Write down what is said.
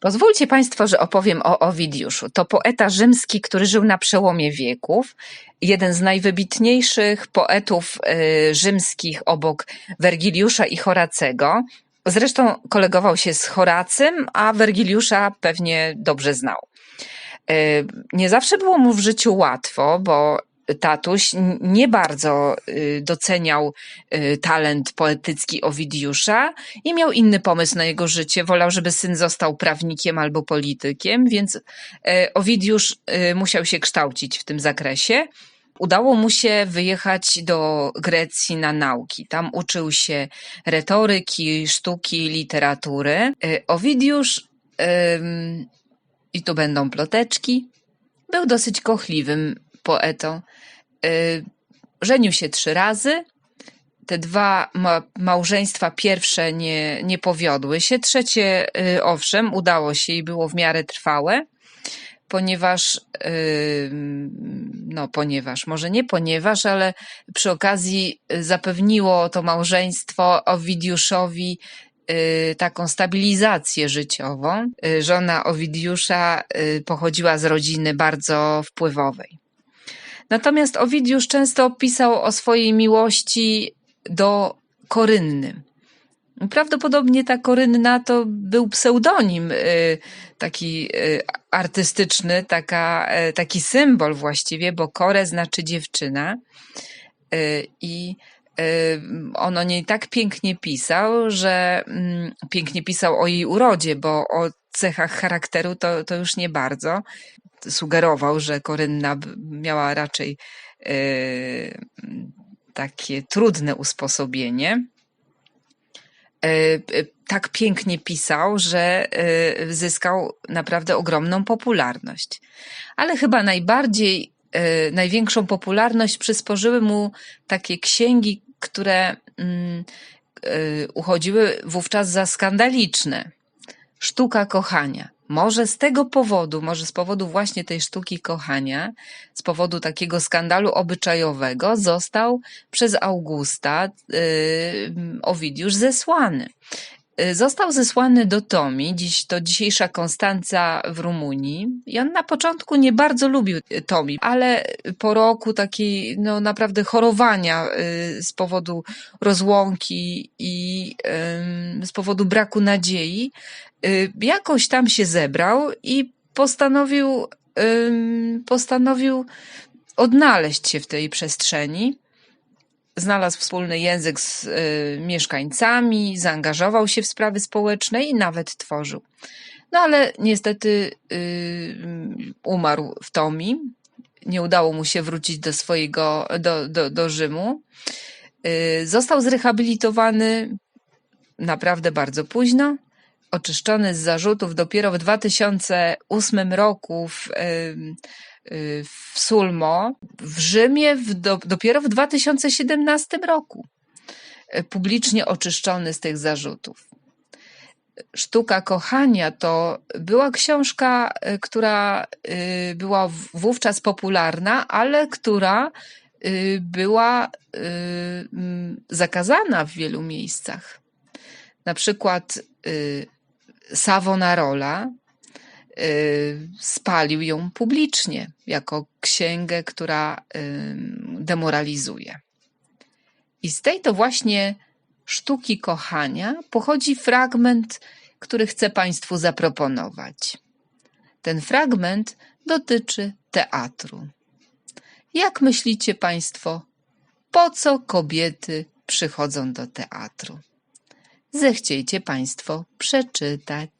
Pozwólcie Państwo, że opowiem o Owidiuszu. To poeta rzymski, który żył na przełomie wieków. Jeden z najwybitniejszych poetów y, rzymskich obok Wergiliusza i Horacego. Zresztą kolegował się z Horacym, a Wergiliusza pewnie dobrze znał. Y, Nie zawsze było mu w życiu łatwo, bo tatuś nie bardzo y, doceniał y, talent poetycki Owidiusza i miał inny pomysł na jego życie. Wolał, żeby syn został prawnikiem albo politykiem, więc e, Owidiusz musiał się kształcić w tym zakresie. Udało mu się wyjechać do Grecji na nauki. Tam uczył się retoryki, sztuki, literatury. Owidiusz, i tu będą ploteczki, był dosyć kochliwym poetą. E, Żenił się trzy razy, te dwa ma- małżeństwa pierwsze nie, nie powiodły się. Trzecie, y, owszem, udało się i było w miarę trwałe, ponieważ, y, no ponieważ, może nie ponieważ, ale przy okazji y, zapewniło to małżeństwo Owidiuszowi y, taką stabilizację życiową. Y, Żona Owidiusza y, pochodziła z rodziny bardzo wpływowej. Natomiast Owidiusz często pisał o swojej miłości do Korynny. Prawdopodobnie ta Korynna to był pseudonim y, taki y, artystyczny, taka, y, taki symbol właściwie, bo Kore znaczy dziewczyna. Y, I on o niej tak pięknie pisał, że mm, pięknie pisał o jej urodzie, bo o cechach charakteru to, to już nie bardzo. Sugerował, że Korynna miała raczej y, takie trudne usposobienie. E, e, Tak pięknie pisał, że e, zyskał naprawdę ogromną popularność. Ale chyba najbardziej, e, największą popularność przysporzyły mu takie księgi, które mm, e, uchodziły wówczas za skandaliczne. Sztuka kochania. Może z tego powodu, może z powodu właśnie tej sztuki kochania, z powodu takiego skandalu obyczajowego, został przez Augusta yy, Owidiusz zesłany. Y, Został zesłany do Tomi, dziś to dzisiejsza Konstanca w Rumunii. I on na początku nie bardzo lubił y, Tomi, ale po roku takiej no, naprawdę chorowania y, z powodu rozłąki i z powodu braku nadziei, jakoś tam się zebrał i postanowił, postanowił odnaleźć się w tej przestrzeni znalazł wspólny język z y, mieszkańcami, zaangażował się w sprawy społeczne i nawet tworzył. No ale niestety y, umarł w Tomi. Nie udało mu się wrócić do swojego, do, do, do Rzymu. Y, został zrehabilitowany naprawdę bardzo późno. Oczyszczony z zarzutów dopiero w 2008 roku w, y, w Sulmo, w Rzymie w, do, dopiero w 2017 roku. y, Publicznie oczyszczony z tych zarzutów. Sztuka kochania to była książka, y, która y, była wówczas popularna, ale która y, była y, zakazana w wielu miejscach. Na przykład y, Savonarola y, spalił ją publicznie jako księgę, która ym, demoralizuje. I z tej to właśnie sztuki kochania pochodzi fragment, który chcę Państwu zaproponować. Ten fragment dotyczy teatru. Jak myślicie Państwo, po co kobiety przychodzą do teatru? Zechciejcie Państwo przeczytać.